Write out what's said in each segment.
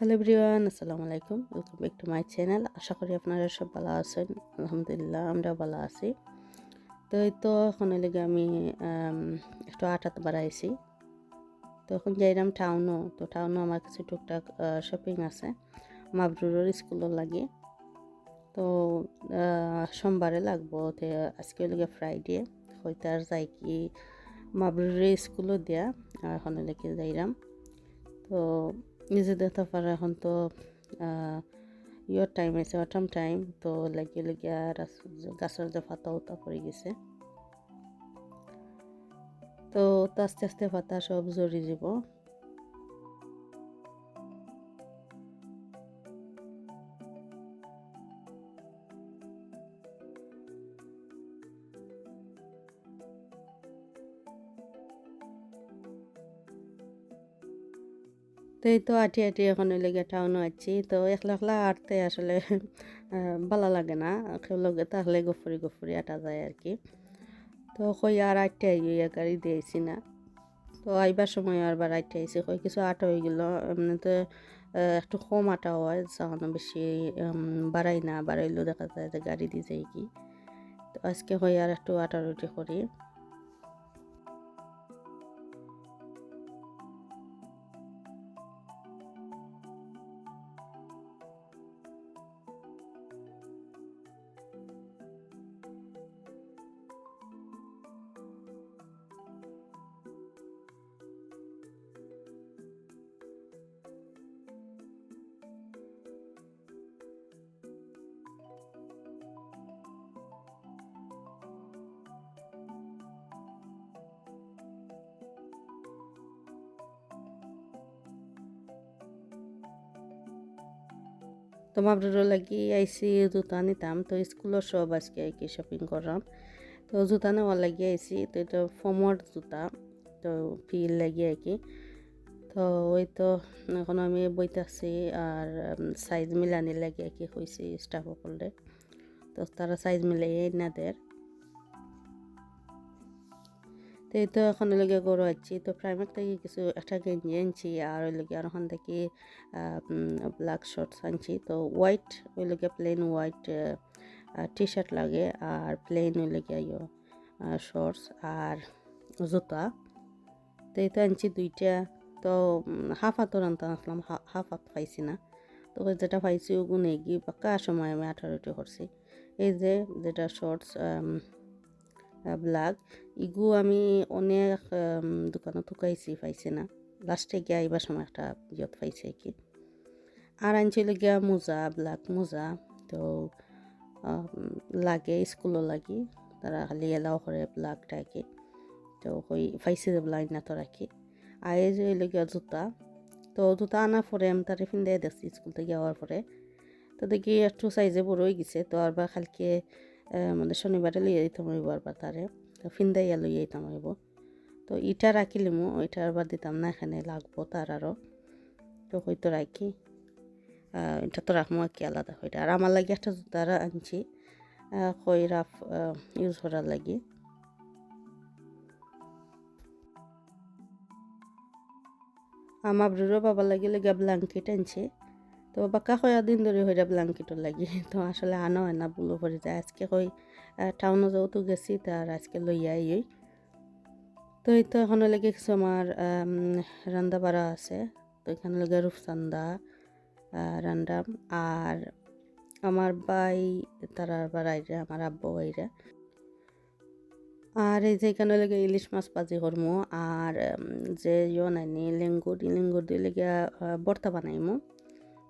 Hello ব্রিওয়ান আসসালামু আলাইকুম। Welcome back to my channel আশা করি আপনারা সব ভালো আছেন। আলহামদুলিল্লাহ আমরা ভালো আছি। তো এই তো এখন লেগে আমি একটু আটা বাড়াইছি। তো এখন যাইলাম টাউনও। তো টাউনও আমার কাছে টুকটাক শপিং আছে। মাবরুরের স্কুলও লাগে। তো সোমবারে লাগবো। তো আজকে লেগে ফ্রাইডে হয়তো আর যাই কি মাবরুরের স্কুলও দেয়া। এখন লেগে যাইলাম তো নিজেদের তো পারে এখন তো ইয়র টাইম আছে অটাম টাইম তো লাগিয়ে লাগিয়া গাছের যে পাতা উতা পড়ে গেছে তো তো আস্তে আস্তে পাতা সব জড়ি যাব তো এই তো আটি আটি এখন লেগে টাউনও আছি। তো একলা একলা আটতে আসলে ভালো লাগে না। লগে তাহলে গফুরি গফুরি আটা যায় আর কি তো কই আর আটটা আইয়া গাড়ি দিয়েছি না। তো আইবার সময় আর বার আটটা আইসি কই কিছু আটা হয়ে গেল। এমনিতে একটু কম আটা হয়। যখন বেশি বাড়াই না, বাড়াইলেও দেখা যায় যে গাড়ি দিয়ে যায় কি। তো আজকে কই আর একটু আটা রুটি করি। তো মাবরুরও লাগি আইসি, জুতা নিতাম। তো স্কুলের সব আজকে আর কি শপিং করলাম। তো জুতা নেওয়ার লাগি আইসি, তো এটা ফোমর জুতা। তো ফিল লাগি আর তো ওই তো এখন আমি বইতাছি আর সাইজ মিলানি লাগে আর কি হয়েছি তো তারা সাইজ মিলাই না দের তো এই তো এখন লগে গরু আছি তো প্রাইমার থেকে কিছু একটা গেঞ্জি আনছি আর ওই লগে আর ওখান থেকে ব্ল্যাক শর্টস আনছি। তো হোয়াইট ওই লগে প্লেন হোয়াইট টি শার্ট লাগে আর প্লেন ওই ইয়ো শর্টস আর জুতা। তো এই তো আনছি দুইটা। তো হাফ হাতর আনতে আসলাম হাফ হাত পাইছি না। তো যেটা পাইছি ওগুনে গিয়ে পাক্কা সময় আমি আঠারোটি করছি। এই যে, যেটা শর্টস ব্লাগ। ইগু আমি অনেক দোকানত ঠুকাইছি পাইছে না। লাস্টে গিয়া আইবার সময় একটা ইয়ত পাইছে কি। আর আনছিল গিয়া মোজা ব্লাক মোজা। তো লাগে, স্কুলও লাগি। তারা খালি এলাও করে ব্লাকটাকে তো হই পাইছে ব্লাক না তো রাখি আর এই যে হইল গিয়া জুতা। তো জুতা আনা পরে আমি তারে ফিন্দে দেখছি, স্কুল থেকে যাওয়ার পরে। তো দেখি একটু সাইজে বড় হয়ে গেছে। তো আর বা কালকে মানে শনিবারে লইয়া দিতাম হইব আর বা তারে। তো ফিন্দাইয়া লইয়া দিতাম হইব তো ইটা রাখিলিমু ওইটা আর দিতাম না, এখানে লাগবো তার আরও তো হয়তো রাখি এটা তো রাখব কি আলাদা হইটা। আর আমার লাগে একটা জুতা আনছি। কই রাফ ইউজ করার লাগি। আমার ব্রুরো বাবার লাগে লেগে ব্ল্যাঙ্কেট আনছে। তো বাক্কা কয়া দিন ধরে হইরা ব্ল্যাঙ্কেটও লাগি। তো আসলে আনা হয় না, বুলো পড়ে যায়। আজকে কই টাউনও যাও তো গেছি তার আজকে লইয়া আই তো এই তো এখনও লেগে কিছু আমার রান্দা বাড়া আছে। তো এখানে লেগে রূপচান্দা রান্দাম আর আমার বাই তারার বাড়াইরে আমার আব্বু বাইরে আর এই যে এখানে লেগে ইলিশ মাছ পাজি করমু। আর যে ইয় নাইনি লেঙ্গুর লেঙ্গুর দিয়ে লেগে বর্তা বানাইমু।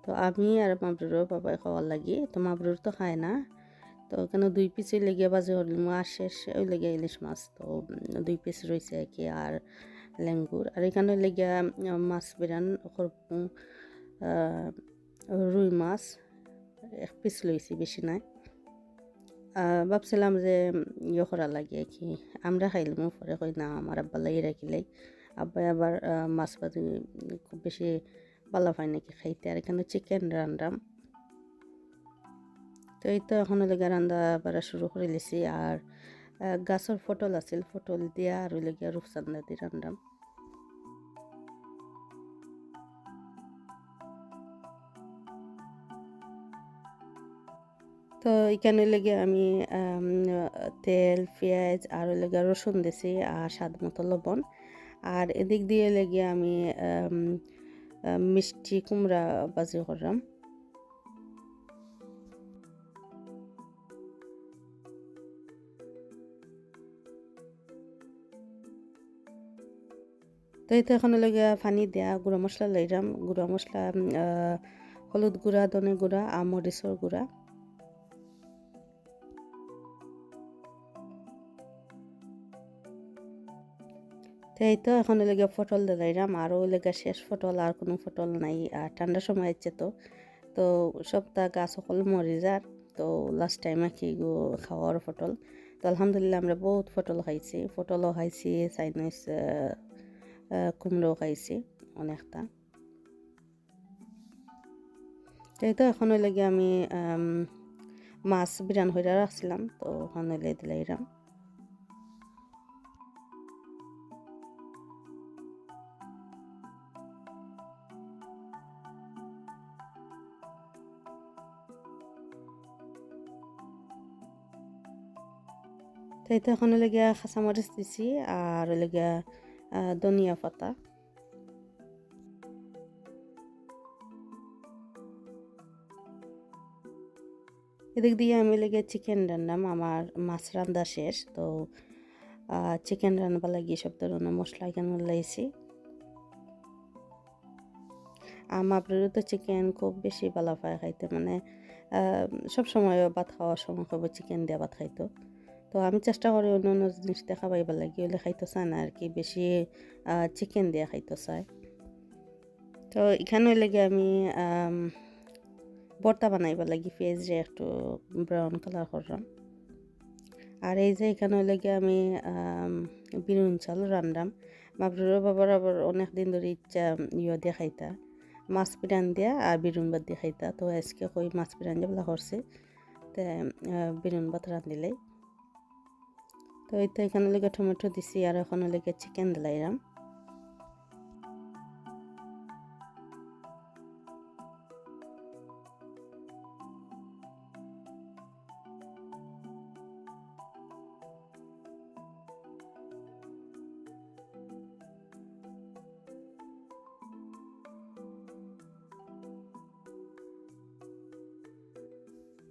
তো আমি আর মাবরুরও বাবাই খাওয়ার লাগি। তো মাবরুর তো খায় না। তো এখানে দুই পিস লেগে বাজে হরলিম আর শেষ ওই লেগে ইলিশ মাছ। তো দুই পিস রয়েছে কি, আর লেঙ্গুর। আর এখানে লেগে মাছ বিরান রুই মাছ, এক পিস লইছি বেশি নাই। ভাবছিলাম যে ইয়ে করা লাগে কি। আমরা খাইলাম পরে কই, না, আমার আব্বা লাগিয়ে রাখিলাই। আব্বাই আবার মাছ ভাজি খুব বেশি ভালো হয় নাকি খাইতে? আর এখানে চিকেন রান্দাম তো এই তো এখন লেগে রান্দা বাড়া শুরু করে লিছি আর গাছের ফটল আছিল ফটল দিয়া আর লেগে রূপচান্দা দিয়ে রান্দাম তো এখানে লেগে আমি তেল, পেঁয়াজ আর লেগে রসুন দিছি আর স্বাদ মতো লবণ। আর এদিক দিয়ে লেগে আমি মিষ্টি কুমড়া বাজি করলাম। তো তো এখন লগে পানি দেয়া গুঁড়া মশলা লইলাম। গুঁড়া মশলা হলুদ গুঁড়া, ধনে গুঁড়া আর মরিচর গুঁড়া। এই তো এখন লেগে পটল দিলাইরাম আরও লেগে শেষ ফটল, আর কোনো ফটল নাই। আর ঠান্ডার সময় হচ্ছে তো। তো সপ্তাহ গাছ সকল মরি যার। তো লাস্ট টাইম কি খাওয়ার ফটল। তো আলহামদুলিল্লাহ আমরা বহুত ফটল খাইছি। ফটলও খাইছি চাইনিজ কুমড়ো খাইছি অনেকটা। এই তো এখন লেগে আমি মাছ বিরান হইরা রাখছিলাম। তো এখন হইলে তো তো এখন লেগে কাঁচামরিচ দিছি আর লেগে ধনিয়া পাতা। এদিক দিয়ে আমি লেগে চিকেন রান্নাম, আমার মাছ রান্না শেষ, তো চিকেন রান্না লাগিয়ে সব ধরনের মশলা এখানে লাইছি। আমার তো চিকেন খুব বেশি ভালো পায় খাইতে মানে সব সময় ভাত খাওয়ার সময় খাব, চিকেন দিয়ে ভাত খাইতো। তো আমি চেষ্টা করি অন্য অন্য জিনিস দেখা পাইবার লাগি। হলে খাইতে চায় না আর কি বেশি চিকেন দিয়ে খাইতে চায় তো এখানে লেগে আমি ভর্তা বানাইবার লাগি, পেঁয়াজে একটু ব্রাউন কালার করলাম আর এই যে এখানে লেগে আমি বিনুন চাল রান্নাম মাবরুর বাবার আবার অনেক দিন ধরে ইচ্ছা ইয়ে দিয়ে খাইতা। মাছ পিরান দিয়া আর বিরুন ভাত দিয়ে খাইতা। তো আজকে কই মাছ পিরান যেগুলা করছে। তে বিরুন ভাত রান্ধিলাই তো এই তো এখানে লেগে টমেটো দিছি আর এখানে লেগে চিকেন দিলাইরাম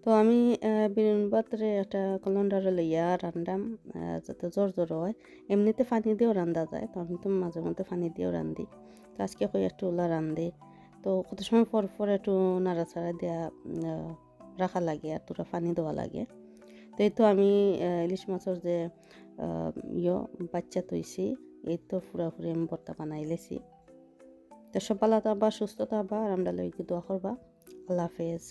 তো আমি বিরুন ভাতরে একটা কলন্ডারে লইয়া রান্দাম যাতে জোর জোর হয়। এমনিতে পানি দিয়েও রান্ধা যায়, তো আমি তো মাঝে মধ্যে পানি দিয়েও রান্ধি তো আজকে কই একটু ওলা রান্ধি তো কত সময় পর পর একটু নাড়াচাড়া দেওয়া রাখা লাগে, আর তোরা পানি দেওয়া লাগে। তো এই তো আমি ইলিশ মাছের যে ইয়, বাচ্চা তৈছি এই তো পুরাপুরি আমি ভর্তা বানাই লেছি। তো সব ভালো থাকবা, সুস্থ থাকবা, আর আমরা লইকে দোয়া করবা। আল্লাহ হাফেজ।